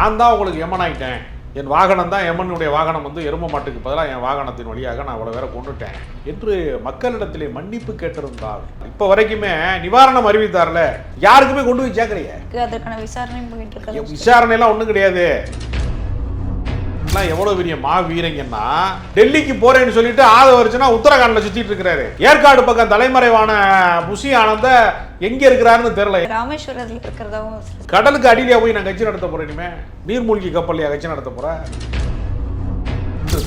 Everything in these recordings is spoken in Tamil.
நான் தான் உங்களுக்கு எமன் ஆயிட்டேன். என் வாகனம் தான் எமனுடைய வாகனம் வந்து எரும மாட்டுக்கு பதிலாக என் வாகனத்தின் வழியாக நான் அவ்வளோ வேற கொண்டுட்டேன் என்று மக்களிடத்திலே மன்னிப்பு கேட்டிருந்தால் இப்போ வரைக்குமே நிவாரணம் அறிவித்தார்ல. யாருக்குமே கொண்டு போய் சேர்க்கலையே அதற்கான விசாரணை இருக்காது விசாரணைலாம் ஒன்றும் கிடையாது. எல்லாம் எவ்வளவு பெரிய மா வீரங்கன்னா டெல்லிக்கு போறேன்னு சொல்லிட்டு ஆதவரிச்சுனா உத்தரகாண்ட்ல சுத்திட்டு இருக்கிறாரு. ஏற்காடு பக்கம் தலைமறைவான புஷி ஆனந்த எங்க இருக்கிறாருன்னு தெரியல. ராமேஸ்வரத்தில் இருக்கிறதாவும். கடலுக்கு அடியிலே போய் நான் கட்சி நடத்த போறேன் இனிமே? நீர்மூழ்கி கப்பல்லையா கட்சி நடத்த போறேன்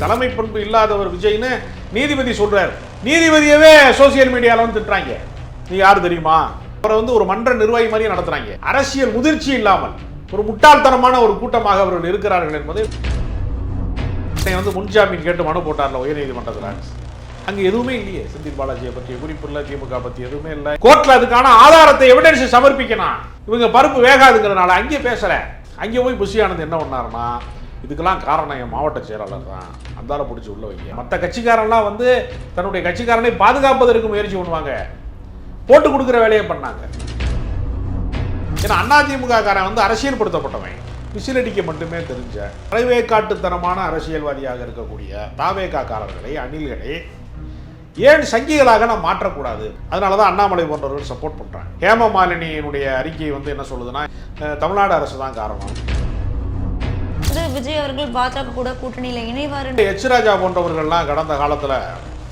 தலைமை பண்பு இல்லாதவர் விஜய்னு நீதிபதி சொல்றாரு. நீதிபதியவே சோசியல் மீடியால வந்து திட்டுறாங்க. நீ யாரு தெரியுமா? அவரை வந்து ஒரு மன்ற நிர்வாகி மாதிரியே நடத்துறாங்க. அரசியல் முதிர்ச்சி இல்லாமல் ஒரு முட்டாள்தனமான ஒரு கூட்டமாக அவர்கள் இருக்கிறார்கள் என்பது என்னை வந்து முன்ஜாமீன் கேட்டு மனு போட்டார்ல உயர்நீதிமன்றத்தில். அங்க எதுவுமே இல்லையே செந்தில் பாலாஜியை பற்றிய குறிப்பு இல்லை திமுக பற்றி எதுவுமே இல்லை. கோர்ட்டில் அதுக்கான ஆதாரத்தை எவிடன்ஸ் சமர்ப்பிக்கணும். இவங்க பருப்பு வேகாதுங்கிறனால அங்கேயே பேசுகிறேன் அங்கே போய் புஷி ஆனந்த் என்ன பண்ணாருன்னா இதுக்கெல்லாம் காரணம் என் மாவட்ட செயலாளர் தான். அந்தால பிடிச்சி உள்ள வைங்க. மற்ற கட்சிக்காரன்லாம் வந்து தன்னுடைய கட்சிக்காரனை பாதுகாப்பதற்கு முயற்சி பண்ணுவாங்க. போட்டு கொடுக்குற வேலையை பண்ணாங்க. ஏன்னா அதிமுக காரன் வந்து அரசியல்படுத்தப்பட்டவன். விசிலடிக்க மட்டுமே தெரிஞ்ச அரைவேக்காட்டுத்தனமான அரசியல்வாதியாக இருக்கக்கூடிய தாவேக்காக்காரர்களை அணில்களை ஏன் சங்கிகளாக நாம் மாற்றக்கூடாது? அதனால தான் அண்ணாமலை போன்றவர்கள் சப்போர்ட் பண்ணுறாங்க ஹேம மாலினியினுடைய அறிக்கை வந்து என்ன சொல்லுதுன்னா தமிழ்நாடு அரசு தான் காரணம். விஜய் அவர்கள் பாஜக கூட கூட்டணியில இணைவாருன்னு. எச் ராஜா போன்றவர்கள்லாம் கடந்த காலத்தில்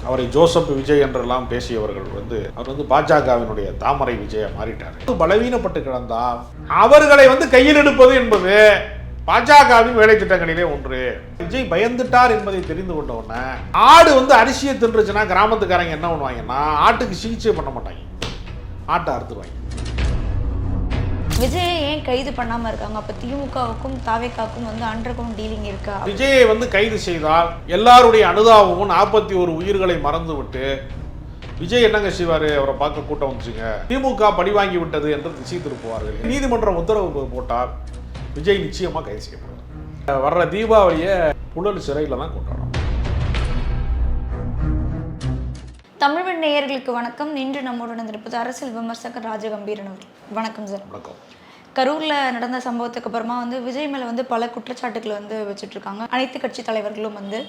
அவரை ஜோசப் விஜய் என்றெல்லாம் பேசியவர்கள் வந்து அவர் வந்து பாஜகவினுடைய தாமரை விஜய மாறிட்டார். பலவீனப்பட்டு கிடந்தால் அவர்களை வந்து கையில் எடுப்பது என்பது பாஜகவின் வேலை திட்டங்களிலே ஒன்று. விஜய் பயந்துட்டார் என்பதை தெரிந்து கொண்ட உடனே ஆடு வந்து அரிசியை தின்றுச்சுன்னா கிராமத்துக்காரங்க என்ன பண்ணுவாங்கன்னா ஆட்டுக்கு சிகிச்சை பண்ண மாட்டாங்க. ஆட்டை அறுத்துருவாங்க. விஜயை ஏன் கைது பண்ணாம இருக்காங்க? அப்ப திமுகவுக்கும் தாவேக்காவுக்கும் வந்து அண்டர் கிரவுண்ட் டீலிங் இருக்கா? விஜயை வந்து கைது செய்தால் எல்லாருடைய அனுதாபமும் நாற்பத்தி ஒரு உயிர்களை மறந்துவிட்டு விஜய் என்னங்க செய்வாரு? அவரை பார்க்க கூட்டம் வந்துச்சுங்க. திமுக படி வாங்கி விட்டது என்று திசை திருப்புவார்கள் நீதிமன்றம் உத்தரவு போட்டால் விஜய் நிச்சயமா கைது செய்யப்படுவார் வர்ற தீபாவளியை புழல் சிறையில் தான் கொண்டாடும் தமிழ்வன் நேயர்களுக்கு வணக்கம். இன்று நம்முடன் இருப்பது அரசியல் விமர்சகர் ராஜகம்பீரன் அவர்கள். வணக்கம் சார். வணக்கம். கரூர்ல நடந்த சம்பவத்துக்கு அப்புறமா வந்து விஜய் மேல வந்து பல குற்றச்சாட்டுகள் வந்து வச்சுட்டு இருக்காங்க அனைத்து கட்சி தலைவர்களும் வந்து.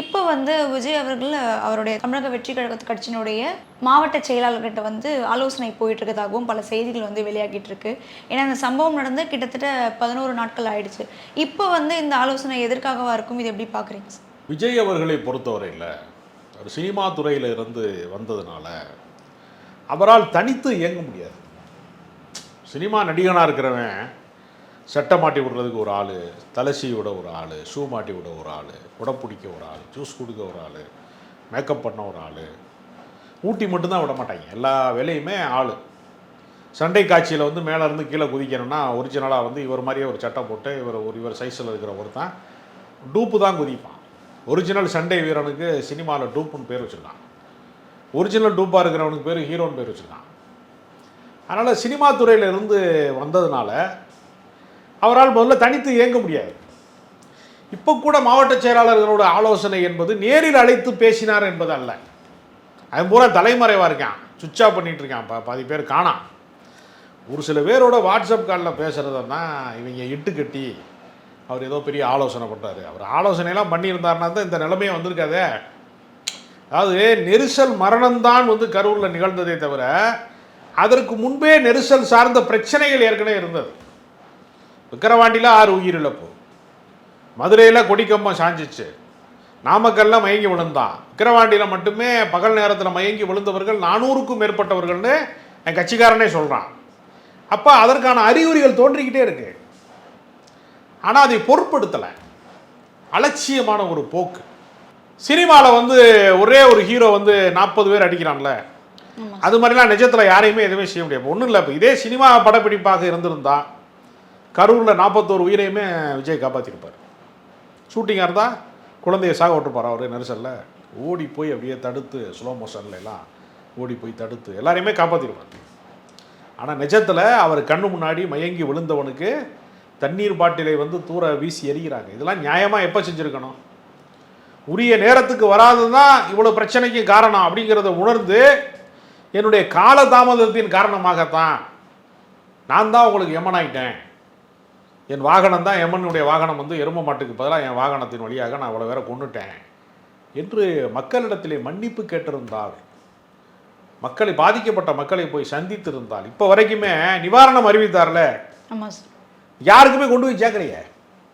இப்போ வந்து விஜய் அவர்கள் அவருடைய தமிழக வெற்றி கழகத்து கட்சியினுடைய மாவட்ட செயலாளர்கிட்ட வந்து ஆலோசனை போயிட்டு இருக்கதாகவும் பல செய்திகள் வந்து வெளியாகிட்டு இருக்கு ஏன்னா இந்த சம்பவம் நடந்து கிட்டத்தட்ட பதினோரு நாட்கள் ஆயிடுச்சு. இப்போ வந்து இந்த ஆலோசனை எதற்காகவா இருக்கும்? இது எப்படி பாக்குறீங்க சார்? விஜய் அவர்களை பொறுத்தவரையில் ஒரு சினிமா துறையில் இருந்து வந்ததுனால அவரால் தனித்து இயங்க முடியாது. சினிமா நடிகனாக இருக்கிறவன் சட்டை மாட்டி விடுறதுக்கு ஒரு ஆள் தலசி விட ஒரு ஆள் ஷூ மாட்டி விட ஒரு ஆள் குடை பிடிக்க ஒரு ஆள் ஜூஸ் கொடுக்க ஒரு ஆள் மேக்கப் பண்ண ஒரு ஆள் ஊட்டி மட்டும்தான் விட மாட்டாங்க. எல்லா வேலையுமே ஆள். சண்டை காட்சியில் வந்து மேலே இருந்து கீழே குதிக்கணும்னா ஒரிஜினலாக வந்து இவர் மாதிரியே ஒரு சட்டை போட்டு இவர் ஒரு இவர் சைஸில் இருக்கிற ஒருத்தன் டூப்பு தான் குதிப்பான். ஒரிஜினல் சண்டை வீரனுக்கு சினிமாவில் டூப்புன்னு பேர் வச்சுருக்கான். ஒரிஜினல் டூப்பாக இருக்கிறவனுக்கு பேர் ஹீரோன்னு பேர் வச்சுருக்கான். அதனால் சினிமா துறையில இருந்து வந்ததுனால அவரால் முதல்ல தனித்து இயங்க முடியாது. இப்போ கூட மாவட்ட செயலாளர்களோட ஆலோசனை என்பது நேரில் அழைத்து பேசினார் என்பது அல்ல அவன் பூரா தலைமறைவாக இருக்கான். சுவிட்ச் ஆஃப் பண்ணிட்டு இருக்கான். பா பாதி பேர் காணாம். ஒரு சில பேரோட வாட்ஸ்அப் காலில் பேசுகிறதுன்னா இவங்க இட்டு கட்டி அவர் ஏதோ பெரிய ஆலோசனை பண்ணுறாரு அவர் ஆலோசனையெல்லாம் பண்ணியிருந்தாருனா தான் இந்த நிலைமையே வந்திருக்காதே. அதாவது நெரிசல் மரணம்தான் வந்து கரூரில் நிகழ்ந்ததே தவிர அதற்கு முன்பே நெரிசல் சார்ந்த பிரச்சனைகள் ஏற்கனவே இருந்தது. விக்கிரவாண்டியில் ஆறு உயிரிழப்பு. மதுரையில் கொடிக்கம்பம் சாஞ்சிச்சு. நாமக்கல்ல மயங்கி விழுந்தான். விக்கிரவாண்டியில் மட்டுமே பகல் நேரத்தில் மயங்கி விழுந்தவர்கள் நானூறுக்கும் மேற்பட்டவர்கள்னு என் கட்சிக்காரனே சொல்கிறான் அப்போ அதற்கான அறிகுறிகள் தோன்றிக்கிட்டே இருக்குது ஆனால் அதை பொருட்படுத்தலை. அலட்சியமான ஒரு போக்கு. சினிமாவில் வந்து ஒரே ஒரு ஹீரோ வந்து நாற்பது பேர் அடிக்கிறான்ல. அது மாதிரிலாம் நிஜத்தில் யாரையுமே எதுவுமே செய்ய முடியாது. ஒன்றும் இல்லை இப்போ இதே சினிமா படப்பிடிப்பாக இருந்திருந்தா கரூரில் நாற்பத்தோரு உயிரையுமே விஜய் காப்பாற்றிருப்பார் ஷூட்டிங்காக இருந்தால் குழந்தைய சாக விட்டுருப்பார் அவர் நெரிசலில். ஓடி போய் அப்படியே தடுத்து ஸ்லோ மோஷன்ல எல்லாம் ஓடி போய் தடுத்து எல்லாரையுமே காப்பாற்றிருப்பார் ஆனால் நிஜத்தில் அவர் கண்ணு முன்னாடி மயங்கி விழுந்தவனுக்கு தண்ணீர் பாட்டிலை வந்து தூர வீசி எறிகிறாங்க. இதெல்லாம் நியாயமாக எப்போ செஞ்சுருக்கணும்? உரிய நேரத்துக்கு வராது தான் இவ்வளோ பிரச்சனைக்கு காரணம் அப்படிங்கிறத உணர்ந்து என்னுடைய கால தாமதத்தின் காரணமாகத்தான் நான் தான் உங்களுக்கு எமனாயிட்டேன் என் வாகனம் தான் எமனுடைய வாகனம் வந்து எரும மாட்டுக்கு பதிலாக என் வாகனத்தின் வழியாக நான் அவ்வளோ வேற கொண்டுட்டேன் என்று மக்களிடத்திலே மன்னிப்பு கேட்டிருந்தால் மக்களை பாதிக்கப்பட்ட மக்களை போய் சந்தித்திருந்தால் இப்போ வரைக்குமே நிவாரணம் அறிவித்தார்ல? ஆமாம் சார் யாருக்குமே கொண்டு போய் சேர்க்கலையே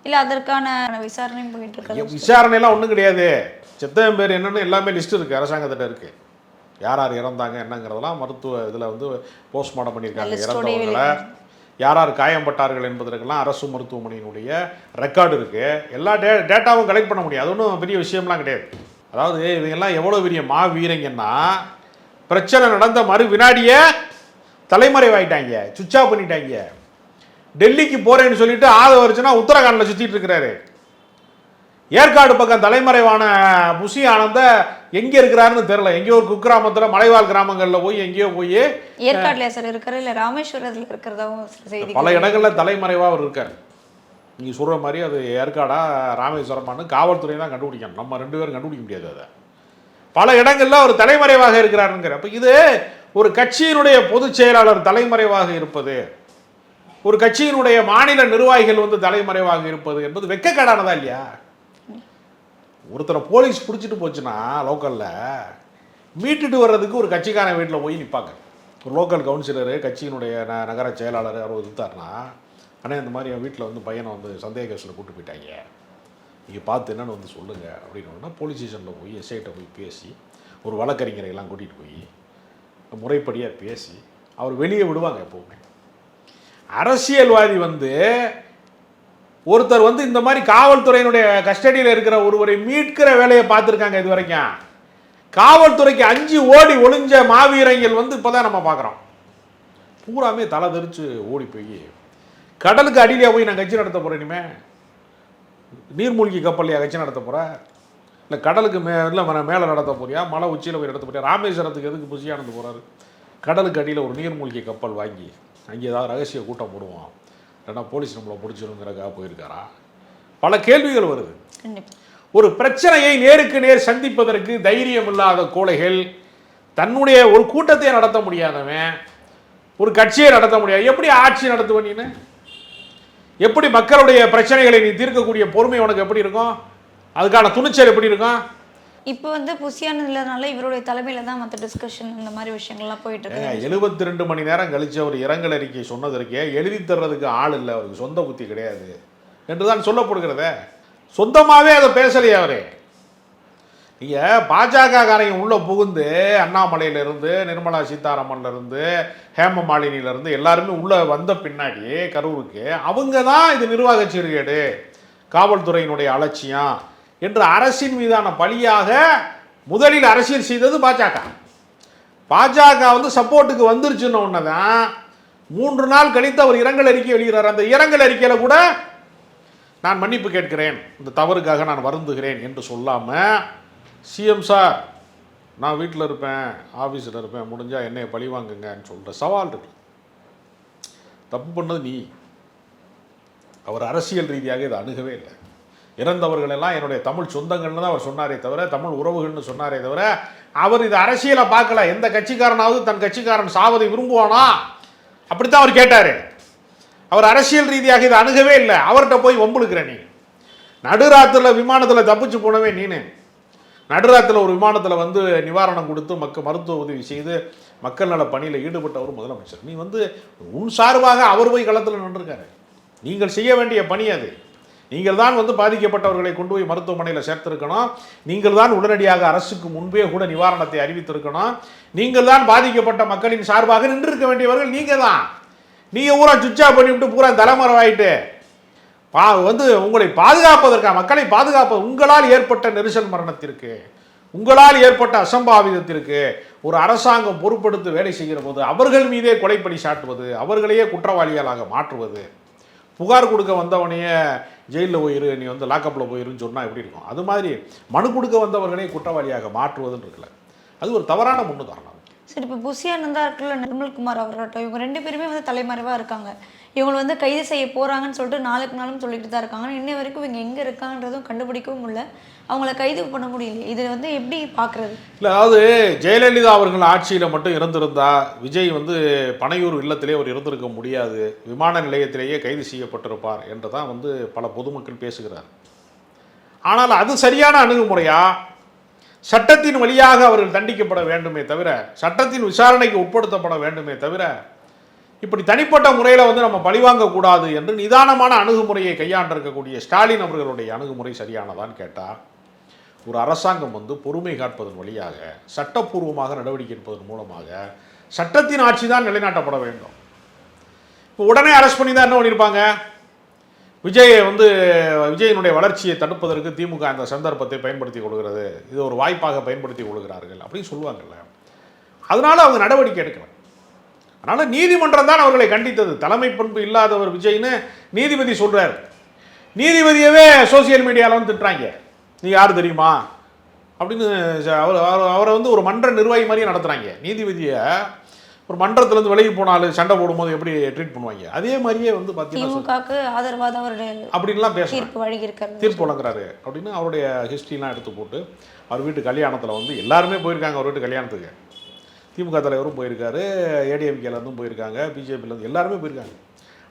இல்லை அதற்கான விசாரணையும் போயிட்டு இருக்காது விசாரணைலாம் ஒன்றும் கிடையாது. செத்தவன் பேர் என்னன்னு எல்லாமே லிஸ்ட் இருக்குது அரசாங்கத்திட்ட இருக்குது யார் யார் இறந்தாங்க என்னங்கிறதெல்லாம் மருத்துவ இதில் வந்து போஸ்ட்மார்ட்டம் பண்ணியிருக்காங்க இறந்தவங்களை. யார் யார் காயம்பட்டார்கள் என்பதற்கெல்லாம் அரசு மருத்துவமனையினுடைய ரெக்கார்டு இருக்குது எல்லா டே டேட்டாவும் கலெக்ட் பண்ண முடியும் அது ஒன்றும் பெரிய விஷயம்லாம் கிடையாது. அதாவது இவங்கெல்லாம் எவ்வளோ பெரிய மா வீரங்கன்னா பிரச்சனை நடந்த மறு வினாடியே தலைமறைவாயிட்டாங்க சுவிட்ச் ஆஃப் பண்ணிட்டாங்க. டெல்லிக்கு போகிறேன்னு சொல்லிட்டு ஆதவரிச்சுனா உத்தரகாண்டில் சுற்றிட்டு இருக்கிறாரு. ஏற்காடு பக்கம் தலைமறைவான புஷி ஆனந்த எங்கே இருக்கிறாருன்னு தெரில எங்கேயோ ஒரு குக்கிராமத்தில் மலைவாழ் கிராமங்களில் போய் எங்கேயோ போய் ஏற்காடுலையா சார் இருக்காரு இல்லை ராமேஸ்வரத்தில் இருக்கிறதாவும் பல இடங்களில் தலைமறைவாக அவர் இருக்கார். நீங்கள் சொல்கிற மாதிரி அது ஏற்காடா ராமேஸ்வரமானு காவல்துறை தான் கண்டுபிடிக்கணும். நம்ம ரெண்டு பேரும் கண்டுபிடிக்க முடியாது அதை. பல இடங்களில் அவர் தலைமறைவாக இருக்கிறாருங்கிற அப்போ இது ஒரு கட்சியினுடைய பொதுச் செயலாளர் தலைமறைவாக இருப்பது. ஒரு கட்சியினுடைய மாநில நிர்வாகிகள் வந்து தலைமறைவாக இருப்பது என்பது வெக்கக்கேடானதா இல்லையா? ஒருத்தரை போலீஸ் பிடிச்சிட்டு போச்சுன்னா லோக்கலில் மீட்டுட்டு வர்றதுக்கு ஒரு கட்சிக்காரன் வீட்டில் போய் நிற்பாங்க ஒரு லோக்கல் கவுன்சிலரு கட்சியினுடைய ந நகர செயலாளர் அவர் இருந்தார்னா அண்ணே இந்த மாதிரி என் வீட்டில் வந்து பையனை வந்து சந்தேக கேஸில் கூட்டு போயிட்டாங்க. நீங்கள் பார்த்து என்னென்னு வந்து சொல்லுங்கள் அப்படின்னா போலீஸ் ஸ்டேஷனில் போய் எஸ்ஐட்ட போய் பேசி ஒரு வழக்கறிஞரை எல்லாம் கூட்டிகிட்டு போய் முறைப்படியாக பேசி அவர் வெளியே விடுவாங்க எப்போவுமே. அரசியல்வாதி வந்து ஒருத்தர் வந்து இந்த மாதிரி காவல்துறையினுடைய கஸ்டடியில் இருக்கிற ஒருவரை மீட்கிற வேலையை பார்த்துருக்காங்க இது வரைக்கும். காவல்துறைக்கு அஞ்சு ஓடி ஒளிஞ்ச மாவீரங்கள் வந்து இப்போதான் நம்ம பார்க்குறோம். பூராமே தலை தெரிச்சு ஓடி போய் கடலுக்கு அடியிலே போய் நான் கட்சி நடத்த போகிறேன் இனிமே. நீர்மூழ்கி கப்பல்லையா கட்சி நடத்த போகிற இல்லை கடலுக்கு மே இல்லை மேலே நடத்த போறியா? மலை உச்சியில் போய் நடத்த போறியா? ராமேஸ்வரத்துக்கு எதுக்கு புசியானது போகிறாரு கடலுக்கு அடியில் ஒரு நீர்மூழ்கி கப்பல் வாங்கி அங்கே ஏதாவது ரகசிய கூட்டம் போடுவோம். இல்லைன்னா போலீஸ் நம்மளை பிடிச்சிருங்கிறக்காக போயிருக்காரா? பல கேள்விகள் வருது. ஒரு பிரச்சனையை நேருக்கு நேர் சந்திப்பதற்கு தைரியம் இல்லாத கோழைகள் தன்னுடைய ஒரு கூட்டத்தை நடத்த முடியாதவன் ஒரு கட்சியை நடத்த முடியாது. எப்படி ஆட்சி நடத்துவ நீனு? எப்படி மக்களுடைய பிரச்சனைகளை நீ தீர்க்கக்கூடிய பொறுமை உனக்கு எப்படி இருக்கும்? அதுக்கான துணிச்சல் எப்படி இருக்கும்? இப்போ வந்து புசியான இல்லைனால இவருடைய தலைமையில தான் மற்ற டிஸ்கஷன் இந்த மாதிரி விஷயங்கள்லாம் போயிட்டு இருக்கு எழுபத்தி ரெண்டு மணி நேரம் கழிச்சு அவர் இரங்கல் அறிக்கை சொன்னதற்கே எழுதி தர்றதுக்கு ஆள் இல்லை அவருக்கு சொந்த புத்தி கிடையாது. என்றுதான் சொல்லப்படுகிறதே. சொந்தமாகவே அதை பேசலையே அவரு. நீங்கள் பாஜக காரங்க உள்ளே புகுந்து அண்ணாமலையிலேருந்து நிர்மலா சீதாராமன்லேருந்து ஹேம மாலினியிலேருந்து எல்லாருமே உள்ளே வந்த பின்னாடி கரூருக்கு அவங்க தான் இது நிர்வாக சீர்கேடு. காவல்துறையினுடைய அலட்சியம். என்று அரசின் மீதான பழியாக முதலில் அரசியல் செய்தது பாஜக. பாஜக வந்து சப்போர்ட்டுக்கு வந்துருச்சுன்னு ஒன்று தான் மூன்று நாள் கழித்து அவர் இரங்கல் அறிக்கை வெளியிறார் அந்த இரங்கல் அறிக்கையில் கூட நான் மன்னிப்பு கேட்கிறேன். இந்த தவறுக்காக நான் வருந்துகிறேன் என்று சொல்லாமல் சிஎம் சார் நான் வீட்டில் இருப்பேன் ஆஃபீஸில் இருப்பேன் முடிஞ்சால் என்னை பழி வாங்குங்கன்னு சொல்கிற சவால் இருக்கு. தப்பு பண்ணது நீ. அவர் அரசியல் ரீதியாக இதை அணுகவே இல்லை. இறந்தவர்கள் எல்லாம் என்னுடைய தமிழ் சொந்தங்கள்னு தான் அவர் சொன்னாரே தவிர தமிழ் உறவுகள்னு சொன்னாரே தவிர அவர் இது அரசியலை பார்க்கல. எந்த கட்சிக்காரனாவது தன் கட்சிக்காரன் சாவதை விரும்புவானா? அப்படித்தான் அவர் கேட்டார். அவர் அரசியல் ரீதியாக இதை அணுகவே இல்லை. அவர்கிட்ட போய் வம்புழுக்கிற நீ. நடுராத்திரில் விமானத்தில் தப்பிச்சு போனவே நீனு. நடுராத்திரில் ஒரு விமானத்தில் வந்து நிவாரணம் கொடுத்து மக்க மருத்துவ உதவி செய்து மக்கள் நல பணியில் ஈடுபட்டவர் முதலமைச்சர். நீ வந்து உன் சார்பாக அவர் போய் களத்தில் நின்றுருக்காரு. நீங்கள் செய்ய வேண்டிய பணி அது. நீங்கள் தான் வந்து பாதிக்கப்பட்டவர்களை கொண்டு போய் மருத்துவமனையில் சேர்த்திருக்கணும். நீங்கள் தான் உடனடியாக அரசுக்கு முன்பே கூட நிவாரணத்தை அறிவித்திருக்கணும். நீங்கள் தான் பாதிக்கப்பட்ட மக்களின் சார்பாக நின்றிருக்க வேண்டியவர்கள் நீங்கள் தான் நீங்கள் பூரா சுவிட்ச் பண்ணிவிட்டு பூரா தலைமறைவாயிட்டு பா வந்து உங்களை பாதுகாப்பதற்காக மக்களை பாதுகாப்பது உங்களால் ஏற்பட்ட நெரிசல் மரணத்திற்கு உங்களால் ஏற்பட்ட அசம்பாவிதத்திற்கு ஒரு அரசாங்கம் பொறுப்படுத்தி வேலை செய்கிற போது அவர்கள் மீதே கொலைப்படி சாட்டுவது அவர்களையே குற்றவாளிகளாக மாற்றுவது புகார் கொடுக்க வந்தவனையே ஜெயிலில் போயிரு நீ வந்து லாக்கப்பில் போயிருன்னு சொன்னால் எப்படி இருக்கும்? அது மாதிரி மனு கொடுக்க வந்தவர்களே குற்றவாளியாக மாற்றுவதுன்னு இருக்குல்ல. அது ஒரு தவறான முன்னுதாரணம். சரி இப்போ புஷியானந்தா இருக்குல்ல நிர்மல்குமார் அவர்களாகட்டும் இவங்க ரெண்டு பேருமே வந்து தலைமறைவாக இருக்காங்க. இவங்களை வந்து கைது செய்ய போகிறாங்கன்னு சொல்லிட்டு நாளுக்கு நாளும் சொல்லிட்டு தான் இருக்காங்க. இன்ன வரைக்கும் இவங்க எங்கே இருக்காங்கன்றதும் கண்டுபிடிக்கவும் இல்லை அவங்கள கைது பண்ண முடியல இது வந்து எப்படி பார்க்குறது? இல்லை அதாவது ஜெயலலிதா அவர்கள் ஆட்சியில் மட்டும் இருந்திருந்தா விஜய் வந்து பனையூர் இல்லத்திலே அவர் இருந்திருக்க முடியாது. விமான நிலையத்திலேயே கைது செய்யப்பட்டிருப்பார் என்று தான் வந்து பல பொதுமக்கள் பேசுகிறார் ஆனால் அது சரியான அணுகுமுறையா? சட்டத்தின் வழியாக அவர்கள் தண்டிக்கப்பட வேண்டுமே தவிர சட்டத்தின் விசாரணைக்கு உட்படுத்தப்பட வேண்டுமே தவிர இப்படி தனிப்பட்ட முறையில் வந்து நம்ம பழிவாங்கக்கூடாது என்று நிதானமான அணுகுமுறையை கையாண்டிருக்கக்கூடிய ஸ்டாலின் அவர்களுடைய அணுகுமுறை சரியானதான்னு கேட்டால் ஒரு அரசாங்கம் வந்து பொறுமை காட்பதன் வழியாக சட்டப்பூர்வமாக நடவடிக்கை எடுப்பதன் மூலமாக சட்டத்தின் ஆட்சி தான் நிலைநாட்டப்பட வேண்டும். இப்போ உடனே அரெஸ்ட் பண்ணி தான் என்ன பண்ணியிருப்பாங்க விஜயை வந்து விஜயனுடைய வளர்ச்சியை தடுப்பதற்கு திமுக அந்த சந்தர்ப்பத்தை பயன்படுத்தி கொள்கிறது. இது ஒரு வாய்ப்பாக பயன்படுத்தி கொள்கிறார்கள் அப்படின்னு சொல்லுவாங்கல்ல. அதனால் அவங்க நடவடிக்கை எடுக்கணும். அதனால நீதிமன்றம் தான் அவர்களை கண்டித்தது. தலைமை பண்பு இல்லாதவர் விஜய்னு நீதிபதி சொல்றார். நீதிபதியவே சோசியல் மீடியாவில் வந்து திட்டுறாங்க. நீ யார் தெரியுமா? அப்படின்னு அவர் அவர்- வந்து ஒரு மன்ற நிர்வாகி மாதிரியே நடத்துகிறாங்க நீதிபதியை ஒரு மன்றத்துலேருந்து விலகி போனாலும் சண்டை போடும்போது எப்படி ட்ரீட் பண்ணுவாங்க? அதே மாதிரியே வந்து பார்த்தீங்கன்னா ஆதரவாக தான் அப்படின்லாம் பேசுகிறாங்க தீர்ப்பு வழங்கி இருக்காரு தீர்ப்பு வழங்குறாரு அப்படின்னு அவருடைய ஹிஸ்ட்ரிலாம் எடுத்து போட்டு அவர் வீட்டு கல்யாணத்தில் வந்து எல்லாருமே போயிருக்காங்க அவர் வீட்டு கல்யாணத்துக்கு. திமுக தலைவரும் போயிருக்காரு ஏடிஎம்கேலேருந்தும் போயிருக்காங்க பிஜேபியிலேருந்து எல்லாருமே போயிருக்காங்க.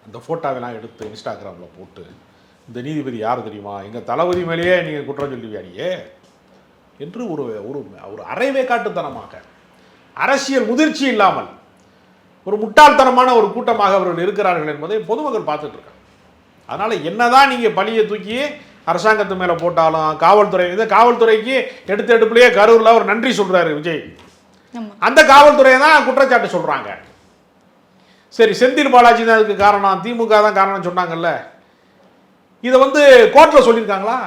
அந்த ஃபோட்டோவெல்லாம் எடுத்து இன்ஸ்டாகிராமில் போட்டு இந்த நீதிபதி யார் தெரியுமா? எங்கள் தளபதி மேலேயே நீங்கள் குற்றம் சொல்லுவியா நீயே என்று ஒரு ஒரு ஒரு அரைவே காட்டுத்தனமாக அரசியல் முதிர்ச்சி இல்லாமல் ஒரு முட்டாள்தனமான ஒரு கூட்டமாக அவர்கள் இருக்கிறார்கள் என்பதை பொதுமக்கள் பார்த்துட்டு இருக்காங்க. அதனால் என்னதான் நீங்கள் பழியை தூக்கி அரசாங்கத்து மேலே போட்டாலும் காவல்துறை இது காவல்துறைக்கு எடுத்த எடுப்புலேயே கரூரில் ஒரு நன்றி சொல்கிறாரு விஜய். அந்த காவல்துறையை தான் குற்றச்சாட்டு சொல்கிறாங்க சரி செந்தில் பாலாஜி தான் அதுக்கு காரணம். திமுக தான் காரணம் சொன்னாங்கல்ல. இதை வந்து கோர்ட்டில் சொல்லியிருக்காங்களா?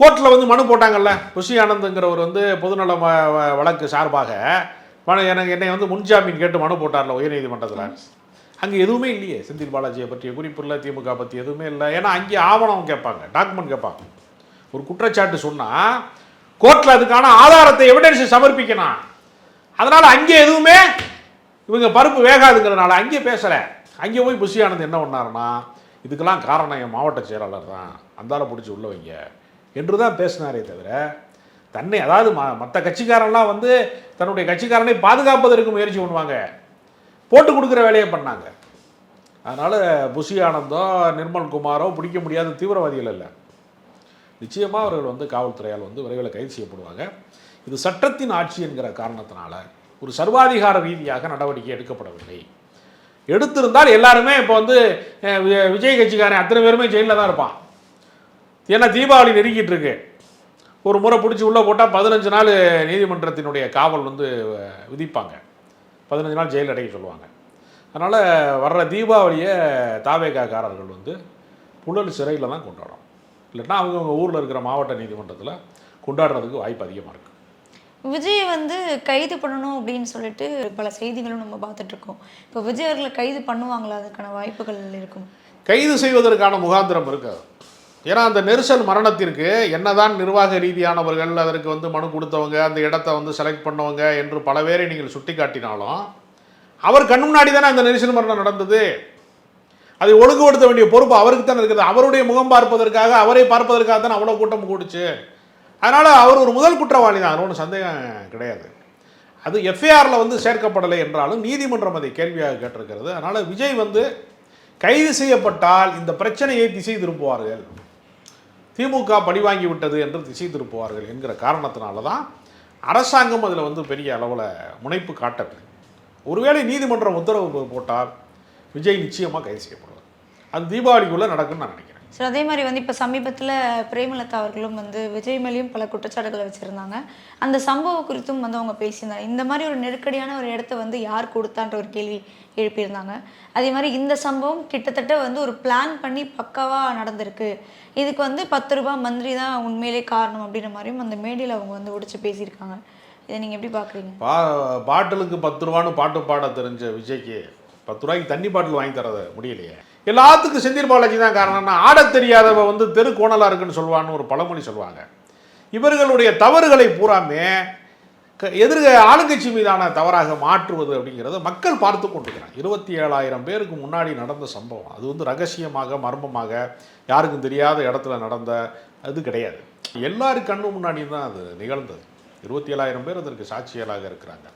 கோர்ட்டில் வந்து மனு போட்டாங்கல்ல. ருஷி ஆனந்த்ங்கிறவர் வந்து பொதுநல வழக்கு சார்பாக எனக்கு என்னை வந்து முன்ஜாமீன் கேட்டு மனு போட்டார்ல உயர்நீதிமன்றத்தில். அங்கே எதுவுமே இல்லையே செந்தில் பாலாஜியை பற்றிய குறிப்பு இல்லை திமுக பற்றி எதுவுமே இல்லை. ஏன்னா அங்கே ஆவணம் கேட்பாங்க டாக்குமெண்ட் கேட்பாங்க. ஒரு குற்றச்சாட்டு சொன்னால் கோர்ட்டில் அதுக்கான ஆதாரத்தை எவிடன்ஸ் சமர்ப்பிக்கணும். அதனால் அங்கே எதுவுமே இவங்க பருப்பு வேகாதுங்கிறனால அங்கே பேசலை. அங்கே போய் புஷி என்ன பண்ணாருன்னா இதுக்கெல்லாம் காரணம் என் மாவட்ட செயலாளர் தான். அந்தால பிடிச்சி உள்ள வைங்க. என்று தான் பேசினாரே தவிர தன்னை அதாவது ம மற்ற கட்சிக்காரன்லாம் வந்து தன்னுடைய கட்சிக்காரனை பாதுகாப்பதற்கு முயற்சி பண்ணுவாங்க. போட்டு கொடுக்குற வேலையை பண்ணாங்க. அதனால் புஷி ஆனந்தோ நிர்மல் குமாரோ பிடிக்க முடியாத தீவிரவாதிகள் இல்லை. நிச்சயமாக அவர்கள் வந்து காவல்துறையால் வந்து விரைவில் கைது செய்யப்படுவாங்க. இது சட்டத்தின் ஆட்சி என்கிற காரணத்தினால ஒரு சர்வாதிகார ரீதியாக நடவடிக்கை எடுக்கப்படவில்லை. எடுத்திருந்தால் எல்லாருமே இப்போ வந்து விஜய் கட்சிக்காரன் அத்தனை பேருமே ஜெயிலில் தான் இருப்பான். ஏன்னா தீபாவளி நெருங்கிட்டு இருக்கு. ஒரு முறை பிடிச்சி உள்ளே போட்டால் பதினஞ்சு நாள் நீதிமன்றத்தினுடைய காவல் வந்து விதிப்பாங்க. பதினஞ்சு நாள் ஜெயில் அடைக்க சொல்லுவாங்க. அதனால் வர்ற தீபாவளியை தாவேகாக்காரர்கள் வந்து புழல் சிறையில் தான் கொண்டாடும் இல்லைன்னா அவங்கவுங்க ஊரில் இருக்கிற மாவட்ட நீதிமன்றத்தில் கொண்டாடுறதுக்கு வாய்ப்பு அதிகமாக இருக்குது விஜய் வந்து கைது பண்ணணும் அப்படின்னு சொல்லிட்டு பல செய்திகளும் நம்ம பார்த்துட்டு இருக்கோம். இப்போ விஜய் அவர்களை கைது பண்ணுவாங்களா? அதுக்கான வாய்ப்புகள் இருக்கும். கைது செய்வதற்கான முகாந்திரம் இருக்காது ஏன்னா அந்த நெரிசல் மரணத்திற்கு என்னதான் நிர்வாக ரீதியானவர்கள் அதற்கு வந்து மனு கொடுத்தவங்க அந்த இடத்த வந்து செலக்ட் பண்ணவங்க என்று பல பேரை நீங்கள் சுட்டிக்காட்டினாலும் அவர் கண் முன்னாடி தானே அந்த நெரிசல் மரணம் நடந்தது? அதை ஒழுங்குபடுத்த வேண்டிய பொறுப்பு அவருக்கு தான் இருக்குது அவருடைய முகம் பார்ப்பதற்காக அவரை பார்ப்பதற்காக தான் அவ்வளோ கூட்டம் கூடுச்சு. அதனால் அவர் ஒரு முதல் குற்றவாளி தான். ஒன்று ஒன்றும் சந்தேகம் கிடையாது. அது எஃப்ஐஆரில் வந்து சேர்க்கப்படலை என்றாலும் நீதிமன்றம் அதை கேள்வியாக கேட்டிருக்கிறது. அதனால் விஜய் வந்து கைது செய்யப்பட்டால் இந்த பிரச்சனையை திசை திருப்புவார்கள். திமுக பழிவாங்கி விட்டது என்று திசை திருப்புவார்கள் என்கிற காரணத்தினால தான் அரசாங்கம் அதில் வந்து பெரிய அளவில் முனைப்பு காட்டவில்லை. ஒருவேளை நீதிமன்றம் உத்தரவு போட்டால் விஜய் நிச்சயமாக கைது செய்யப்படும். அது தீபாவளிக்குள்ளே நடக்கும்னு நான் நினைக்கிறேன். சரி அதே மாதிரி வந்து இப்போ சமீபத்தில் பிரேமலதா அவர்களும் வந்து விஜய் மேலேயும் பல குற்றச்சாட்டுகளை வச்சுருந்தாங்க. அந்த சம்பவம் குறித்தும் வந்து அவங்க பேசியிருந்தாங்க. இந்த மாதிரி ஒரு நெருக்கடியான ஒரு இடத்த வந்து யார் கொடுத்தான்ற ஒரு கேள்வி எழுப்பியிருந்தாங்க. அதே மாதிரி இந்த சம்பவம் கிட்டத்தட்ட வந்து ஒரு பிளான் பண்ணி பக்காவாக நடந்திருக்கு. இதுக்கு வந்து பத்து ரூபாய் மந்திரி தான் உண்மையிலே காரணம் அப்படின்ற மாதிரியும் அந்த மேடையில் அவங்க வந்து உடைச்சு பேசியிருக்காங்க. இதை நீங்கள் எப்படி பார்க்குறீங்க பா பாட்டிலுக்கு பத்து ரூபான்னு பாட்டு பாட தெரிஞ்ச விஜய்க்கு பத்து ரூபாய்க்கு தண்ணி பாட்டில் வாங்கி தரத முடியலையே. எல்லாத்துக்கும் செந்தில் பாலாஜி தான் காரணம்னா ஆடத் தெரியாதவ வந்து தெரு கோணலாக இருக்குன்னு சொல்லுவான்னு ஒரு பழமொழி சொல்லுவாங்க இவர்களுடைய தவறுகளை பூராமே க- எதிர்க ஆளுங்கட்சி மீதான தவறாக மாற்றுவது அப்படிங்கிறத மக்கள் பார்த்து கொண்டிருக்கிறாங்க. இருபத்தி ஏழாயிரம் பேருக்கு முன்னாடி நடந்த சம்பவம். அது வந்து ரகசியமாக மர்மமாக யாருக்கும் தெரியாத இடத்துல நடந்த அது கிடையாது. எல்லாரு கண்ணு முன்னாடி தான் அது நிகழ்ந்தது. இருபத்தி ஏழாயிரம் பேர் அதற்கு சாட்சியலாக இருக்கிறாங்க.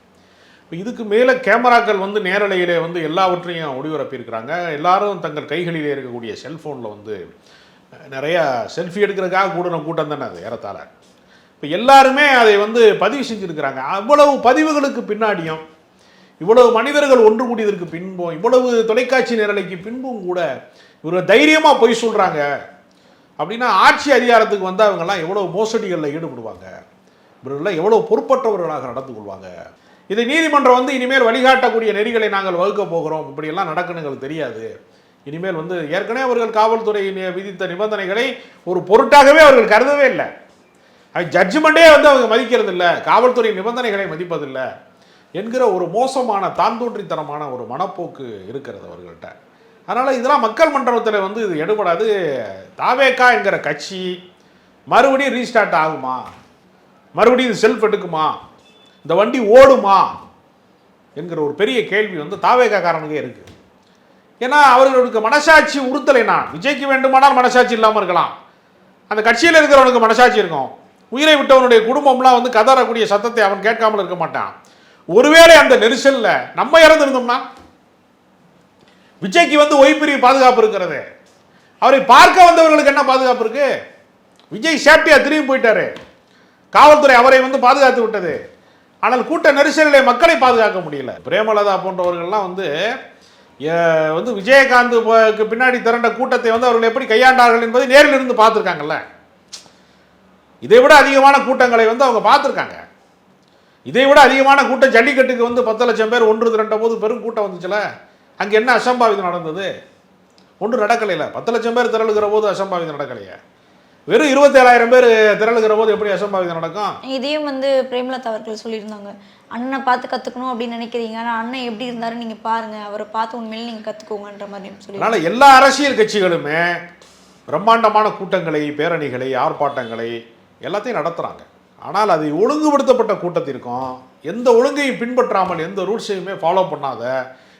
இப்போ இதுக்கு மேலே கேமராக்கள் வந்து நேரலையிலே வந்து எல்லாவற்றையும் ஒளிபரப்பியிருக்கிறாங்க. எல்லாரும் தங்கள் கைகளிலே இருக்கக்கூடிய செல்ஃபோனில் வந்து நிறையா செல்ஃபி எடுக்கிறதுக்காக கூடின கூட்டம் தானே அது ஏறத்தாழ. இப்போ எல்லாருமே அதை வந்து பதிவு செஞ்சுருக்கிறாங்க. அவ்வளவு பதிவுகளுக்கு பின்னாடியும் இவ்வளவு மனிதர்கள் ஒன்று கூடியதற்கு பின்பும் இவ்வளவு தொலைக்காட்சி நேரலைக்கு பின்பும் கூட இவர் தைரியமாக பொய் சொல்கிறாங்க அப்படின்னா ஆட்சி அதிகாரத்துக்கு வந்து அவங்கெல்லாம் எவ்வளோ மோசடிகளில் ஈடுபடுவாங்க. இவர்கள்லாம் எவ்வளோ பொறுப்பற்றவர்களாக நடந்து கொள்வாங்க. இதை நீதிமன்றம் வந்து இனிமேல் வழிகாட்டக்கூடிய நெறிகளை நாங்கள் வகுக்க போகிறோம். இப்படியெல்லாம் நடக்குன்னு எங்களுக்கு தெரியாது. இனிமேல் வந்து ஏற்கனவே அவர்கள் காவல்துறை விதித்த நிபந்தனைகளை ஒரு பொருட்டாகவே அவர்கள் கருதவே இல்லை. அது ஜட்ஜ்மெண்ட்டே வந்து அவங்க மதிக்கிறது இல்லை காவல்துறை நிபந்தனைகளை மதிப்பதில்லை என்கிற ஒரு மோசமான தாந்தோன்றித்தனமான ஒரு மனப்போக்கு இருக்கிறது அவர்கள்ட்ட. அதனால் இதெல்லாம் மக்கள் மன்றத்தில் வந்து இது எடுபடாது. தாவேக்கா என்கிற கட்சி மறுபடியும் ரீஸ்டார்ட் ஆகுமா? மறுபடியும் இது செல்ஃப் எடுக்குமா இந்த வண்டி ஓடுமா என்கிற ஒரு பெரிய கேள்வி வந்து தாவேக்காரனுக்கே இருக்குது ஏன்னா அவர்களுக்கு மனசாட்சி உறுத்தலைனா விஜய்க்கு வேண்டுமானால் மனசாட்சி இல்லாமல் இருக்கலாம். அந்த கட்சியில் இருக்கிறவனுக்கு மனசாட்சி இருக்கும். உயிரை விட்டவனுடைய குடும்பம்லாம் வந்து கதறக்கூடிய சத்தத்தை அவன் கேட்காமல் இருக்க மாட்டான். ஒருவேளை அந்த நெரிசலில் நம்ம இறந்துருந்தோம்னா? விஜய்க்கு வந்து ஒய்பிரிவு பாதுகாப்பு இருக்கிறது. அவரை பார்க்க வந்தவர்களுக்கு என்ன பாதுகாப்பு இருக்கு? விஜய் சேஃப்டியாக திரும்பி போயிட்டாரு. காவல்துறை அவரை வந்து பாதுகாத்து விட்டது. ஆனால் கூட்ட நெரிசலிலே மக்களை பாதுகாக்க முடியல. பிரேமலதா போன்றவர்கள்லாம் வந்து வந்து விஜயகாந்த் பின்னாடி திரண்ட கூட்டத்தை வந்து அவர்கள் எப்படி கையாண்டார்கள் என்பதை நேரில் இருந்து பார்த்துருக்காங்கல்ல. இதை விட அதிகமான கூட்டங்களை வந்து அவங்க பார்த்துருக்காங்க. இதை விட அதிகமான கூட்டம் ஜல்லிக்கட்டுக்கு வந்து பத்து லட்சம் பேர் ஒன்று திரண்ட போது பெரும் கூட்டம் வந்துச்சுல. அங்கே என்ன அசம்பாவிதம் நடந்தது? ஒன்றும் நடக்கலையில பத்து லட்சம் பேர் திரளுகிற போது அசம்பாவிதம் நடக்கலையே. வெறும் இருபத்தேழாயிரம் பேர் திரளுகிற போது எப்படி அசம்பாவிதம் நடக்கும்? இதையும் வந்து பிரேமலதா அவர்கள் சொல்லியிருந்தாங்க. அண்ணனை பார்த்து கற்றுக்கணும் அப்படின்னு நினைக்கிறீங்க. ஆனால் அண்ணன் எப்படி இருந்தாரு நீங்கள் பாருங்க. அவரை பார்த்து உண்மையிலே நீங்கள் கற்றுக்கோங்கன்ற மாதிரி சொல்லி அதனால எல்லா அரசியல் கட்சிகளுமே பிரம்மாண்டமான கூட்டங்களை பேரணிகளை ஆர்ப்பாட்டங்களை எல்லாத்தையும் நடத்துகிறாங்க ஆனால் அதை ஒழுங்குபடுத்தப்பட்ட கூட்டத்திற்கும் எந்த ஒழுங்கையும் பின்பற்றாமல் எந்த ரூல்ஸையுமே ஃபாலோ பண்ணாத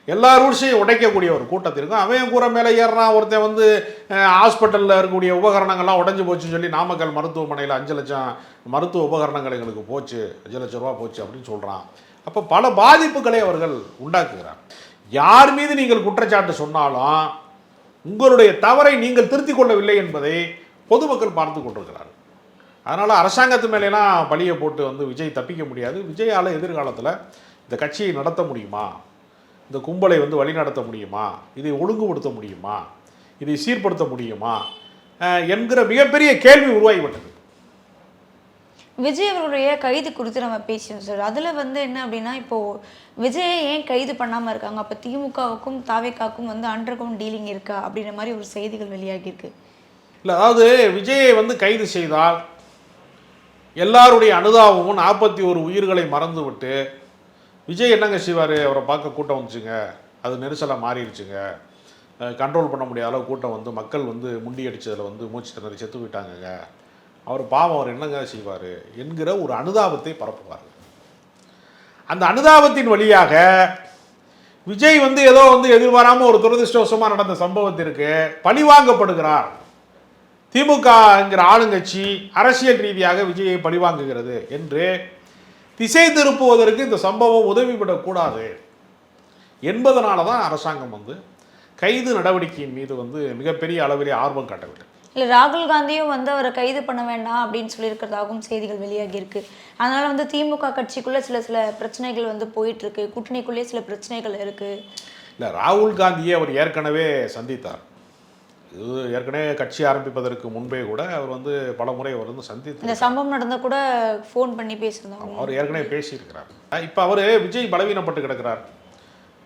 எல்லா ரூல்ஸையும் உடைக்கக்கூடிய ஒரு கூட்டத்திற்கும் அவன் கூற மேலே ஏறுறான் ஒருத்தன் வந்து ஹாஸ்பிட்டலில் இருக்கக்கூடிய உபகரணங்கள்லாம் உடஞ்சி போச்சுன்னு சொல்லி நாமக்கல் மருத்துவமனையில் அஞ்சு லட்சம் மருத்துவ உபகரணங்கள் எங்களுக்கு போச்சு. அஞ்சு லட்சம் ரூபா போச்சு அப்படின்னு சொல்கிறான் அப்போ பல பாதிப்புகளை அவர்கள் உண்டாக்குகிறார். யார் மீது நீங்கள் குற்றச்சாட்டு சொன்னாலும் உங்களுடைய தவறை நீங்கள் திருத்திக் கொள்ளவில்லை என்பதை பொதுமக்கள் பார்த்து கொண்டிருக்கிறார்கள். அதனால் அரசாங்கத்து மேலெல்லாம் பழியை போட்டு வந்து விஜய் தப்பிக்க முடியாது. விஜயால் எதிர்காலத்தில் இந்த கட்சியை நடத்த முடியுமா? இந்த கும்பலை வந்து வழிநடத்த முடியுமா? இதை ஒழுங்குபடுத்த முடியுமா? இதை சீர்படுத்த முடியுமா? என்கிற மிகப்பெரிய கேள்வி உருவாகிவிட்டது. விஜய் அவர்களுடைய கைது குறித்து நம்ம பேசினோம் சார் அதில் வந்து என்ன அப்படின்னா இப்போது விஜயை ஏன் கைது பண்ணாமல் இருக்காங்க? அப்போ திமுகவுக்கும் தாவேக்காவுக்கும் வந்து அண்டர் கிரவுண்ட் டீலிங் இருக்கா? அப்படின்ற மாதிரி ஒரு செய்திகள் வெளியாகியிருக்கு. இல்லை அதாவது விஜயை வந்து கைது செய்தால் எல்லாருடைய அனுதாபமும் நாற்பத்தி ஒரு உயிர்களை மறந்துவிட்டு விஜய் என்னங்க செய்வார்? அவரை பார்க்க கூட்டம் வந்துச்சுங்க. அது நெரிசலாக மாறிடுச்சுங்க. கண்ட்ரோல் பண்ண முடியாத அளவு கூட்டம் வந்து மக்கள் வந்து முண்டி அடித்ததில் வந்து மூச்சு திணறி செத்து போயிட்டாங்கங்க. அவர் பாவம் அவர் என்னங்க செய்வார் என்கிற ஒரு அனுதாபத்தை பரப்புவார். அந்த அனுதாபத்தின் வழியாக விஜய் வந்து ஏதோ வந்து எதிர்பாராமல் ஒரு துரதிருஷ்டவசமாக நடந்த சம்பவத்திற்கு பழிவாங்கப்படுகிறார். திமுக என்கிற ஆளுங்கட்சி அரசியல் ரீதியாக விஜயை பழிவாங்குகிறது என்று திசை திருப்புவதற்கு இந்த சம்பவம் உதவிவிடக்கூடாது என்பதனால தான் அரசாங்கம் வந்து கைது நடவடிக்கையின் மீது வந்து மிகப்பெரிய அளவிலே ஆர்வம் காட்டவில்லை. இல்லை ராகுல் காந்தியும் வந்து அவரை கைது பண்ண வேண்டாம் அப்படின்னு சொல்லியிருக்கிறதாகவும் செய்திகள் வெளியாகி இருக்கு. அதனால வந்து திமுக கட்சிக்குள்ள சில சில பிரச்சனைகள் வந்து போயிட்டு இருக்கு. கூட்டணிக்குள்ளேயே சில பிரச்சனைகள் இருக்கு. இல்லை ராகுல் காந்தியை அவர் ஏற்கனவே சந்தித்தார். இது ஏற்கனவே கட்சி ஆரம்பிப்பதற்கு முன்பே கூட அவர் வந்து பல முறை அவர் வந்து சந்தித்து இந்த சம்பவம் நடந்த கூட ஃபோன் பண்ணி பேசியிருந்தாங்க அவர் ஏற்கனவே பேசியிருக்கிறார். இப்போ அவர் விஜய் பலவீனப்பட்டு கிடக்கிறார்.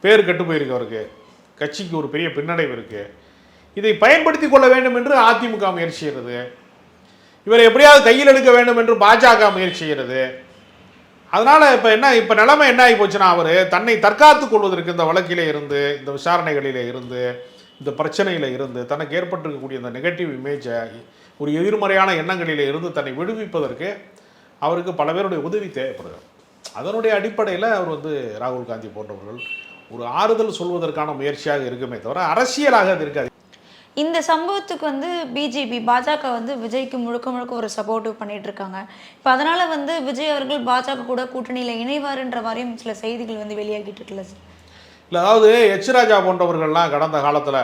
பேர் கெட்டு போயிருக்கு அவருக்கு. கட்சிக்கு ஒரு பெரிய பின்னடைவு இருக்கு. இதை பயன்படுத்தி கொள்ள வேண்டும் என்று அதிமுக முயற்சி செய்கிறது. இவரை எப்படியாவது கையில் எடுக்க வேண்டும் என்று பாஜக முயற்சி செய்கிறது. அதனால இப்போ என்ன இப்போ நிலைமை என்ன ஆகி போச்சுன்னா அவர் தன்னை தற்காத்துக் கொள்வதற்கு இந்த வழக்கிலே இருந்து இந்த விசாரணைகளிலே இருந்து இந்த பிரச்சனையில் இருந்து தனக்கு ஏற்பட்டிருக்கக்கூடிய அந்த நெகட்டிவ் இமேஜை ஒரு எதிர்மறையான எண்ணங்களில் இருந்து தன்னை விடுவிப்பதற்கு அவருக்கு பல பேருடைய உதவி தேவைப்படுகிறது. அதனுடைய அடிப்படையில் அவர் வந்து ராகுல் காந்தி போன்றவர்கள் ஒரு ஆறுதல் சொல்வதற்கான முயற்சியாக இருக்குமே தவிர அரசியலாக அது இருக்காது. இந்த சம்பவத்துக்கு வந்து பிஜேபி பாஜக வந்து விஜய்க்கு முழுக்க முழுக்க ஒரு சப்போர்ட்டிவ் பண்ணிட்டு இருக்காங்க. இப்போ அதனால வந்து விஜய் அவர்கள் பாஜக கூட கூட்டணியில் இணைவாருன்ற மாதிரியும் சில செய்திகள் வந்து வெளியாகிட்டு இருக்குல்ல சார் இல்லை அதாவது எச் ராஜா போன்றவர்கள்லாம் கடந்த காலத்தில்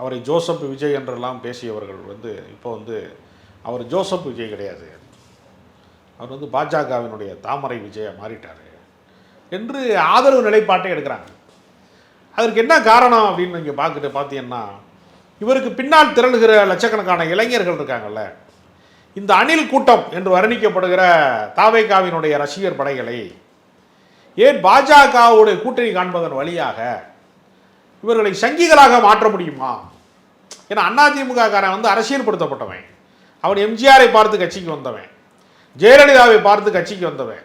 அவரை ஜோசப் விஜய் என்றெல்லாம் பேசியவர்கள் வந்து இப்போ வந்து அவர் ஜோசப் விஜய் கிடையாது. அவர் வந்து பாஜகவினுடைய தாமரை விஜயை மாறிட்டார் என்று ஆதரவு நிலைப்பாட்டை எடுக்கிறாங்க. அதற்கு என்ன காரணம் அப்படின்னு நீங்கள் பார்த்துட்டு பார்த்தீங்கன்னா இவருக்கு பின்னால் திரளுகிற லட்சக்கணக்கான இளைஞர்கள் இருக்காங்கல்ல இந்த அணில் கூட்டம் என்று வர்ணிக்கப்படுகிற தாவேகாவினுடைய ரசிகர் படைகளை ஏன் பாஜகவுடைய கூட்டணி காண்பதன் வழியாக இவர்களை சங்கிகளாக மாற்ற முடியுமா? ஏன்னா அதிமுக காரன் வந்து அரசியல்படுத்தப்பட்டவன். அவன் எம்ஜிஆரை பார்த்து கட்சிக்கு வந்தவன். ஜெயலலிதாவை பார்த்து கட்சிக்கு வந்தவன்.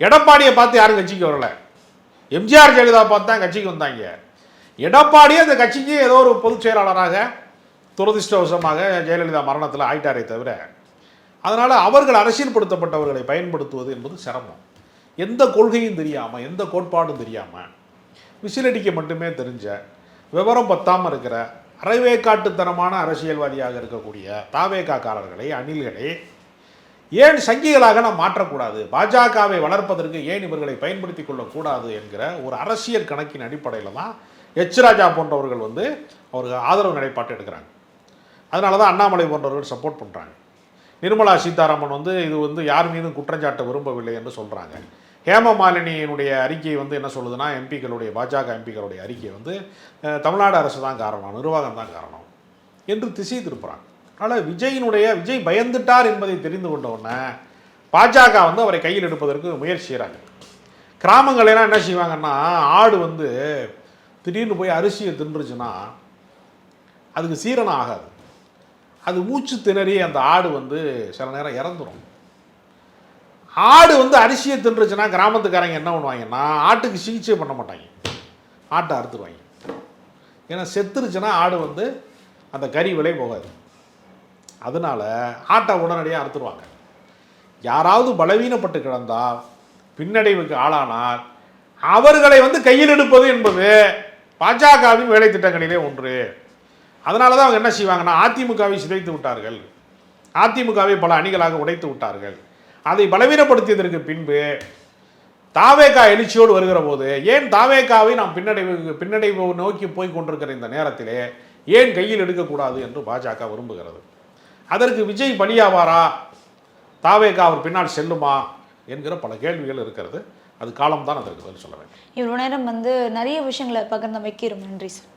எடப்பாடியை பார்த்து யாரும் கட்சிக்கு வரல. எம்ஜிஆர் ஜெயலலிதா பார்த்து தான் கட்சிக்கு வந்தாங்க. எடப்பாடியே அந்த கட்சிக்கு ஏதோ ஒரு பொதுச் செயலாளராக துரதிர்ஷ்டவசமாக ஜெயலலிதா மரணத்தில் ஆயிட்டாரே தவிர அதனால் அவர்கள் அரசியல்படுத்தப்பட்டவர்களை பயன்படுத்துவது என்பது சிரமம். எந்த கொள்கையும் தெரியாமல் எந்த கோட்பாடும் தெரியாமல் விசிலடிக்க மட்டுமே தெரிஞ்ச விவரம் பத்தாமல் இருக்கிற அரைவேக்காட்டுத்தனமான அரசியல்வாதியாக இருக்கக்கூடிய தாவேக்காக்காரர்களை அணில்களை ஏன் சங்கிகளாக நாம் மாற்றக்கூடாது? பாஜகவை வளர்ப்பதற்கு ஏன் இவர்களை பயன்படுத்தி கொள்ளக்கூடாது என்கிற ஒரு அரசியல் கணக்கின் அடிப்படையில் தான் எச் ராஜா போன்றவர்கள் வந்து அவருக்கு ஆதரவு நிலைப்பாட்டு எடுக்கிறாங்க. அதனால தான் அண்ணாமலை போன்றவர்கள் சப்போர்ட் பண்ணுறாங்க நிர்மலா சீதாராமன் வந்து இது வந்து யார் மீதும் குற்றஞ்சாட்ட விரும்பவில்லை என்று சொல்கிறாங்க ஹேமமாலினியினுடைய அறிக்கை வந்து என்ன சொல்லுதுன்னா எம்பிக்களுடைய பாஜக எம்பிக்களுடைய அறிக்கை வந்து தமிழ்நாடு அரசு தான் காரணம் நிர்வாகம் தான் காரணம் என்று திசை திருப்புறாங்க. அதனால் விஜயினுடைய விஜய் பயந்துட்டார் என்பதை தெரிந்து கொண்ட உடனே பாஜக வந்து அவரை கையில் எடுப்பதற்கு முயற்சி செய்கிறாங்க கிராமங்களெல்லாம் என்ன செய்வாங்கன்னா ஆடு வந்து திடீர்னு போய் அரிசியை தின்றுச்சுன்னா அதுக்கு சீரணம் ஆகாது. அது மூச்சு திணறி அந்த ஆடு வந்து சில நேரம் இறந்துடும் ஆடு வந்து அரிசியை தின்றுச்சுன்னா கிராமத்துக்காரங்க என்ன பண்ணுவாங்கன்னா ஆட்டுக்கு சிகிச்சை பண்ண மாட்டாங்க. ஆட்டை அறுத்துருவாங்க. ஏன்னா செத்துருச்சுன்னா ஆடு வந்து அந்த கறி விலை போகாது. அதனால ஆட்டை உடனடியாக அறுத்துருவாங்க. யாராவது பலவீனப்பட்டு கிடந்தால் பின்னடைவுக்கு ஆளானால் அவர்களை வந்து கையில் எடுப்பது என்பது பாஜகவின் வேலை திட்டங்களிலே ஒன்று. அதனால தான் அவங்க என்ன செய்வாங்கன்னா அதிமுகவை சிதைத்து விட்டார்கள். அதிமுகவை பல அணிகளாக உடைத்து விட்டார்கள். அதை பலவீனப்படுத்தியதற்கு பின்பு தாவேகா எழுச்சியோடு வருகிற போது ஏன் தாவேகாவை நாம் பின்னடைவு பின்னடைவு நோக்கி போய் கொண்டிருக்கிற இந்த நேரத்திலே ஏன் கையில் எடுக்கக்கூடாது என்று பாஜக விரும்புகிறது? அதற்கு விஜய் பலியாவாரா தாவேகா அவர் பின்னால் செல்லுமா? என்கிற பல கேள்விகள் இருக்கிறது. அது காலம்தான் அதற்கு பதில் சொல்ல வேண்டும். இவ்வளோ நேரம் வந்து நிறைய விஷயங்களை பகிர்ந்த ரொம்ப நன்றி சார்.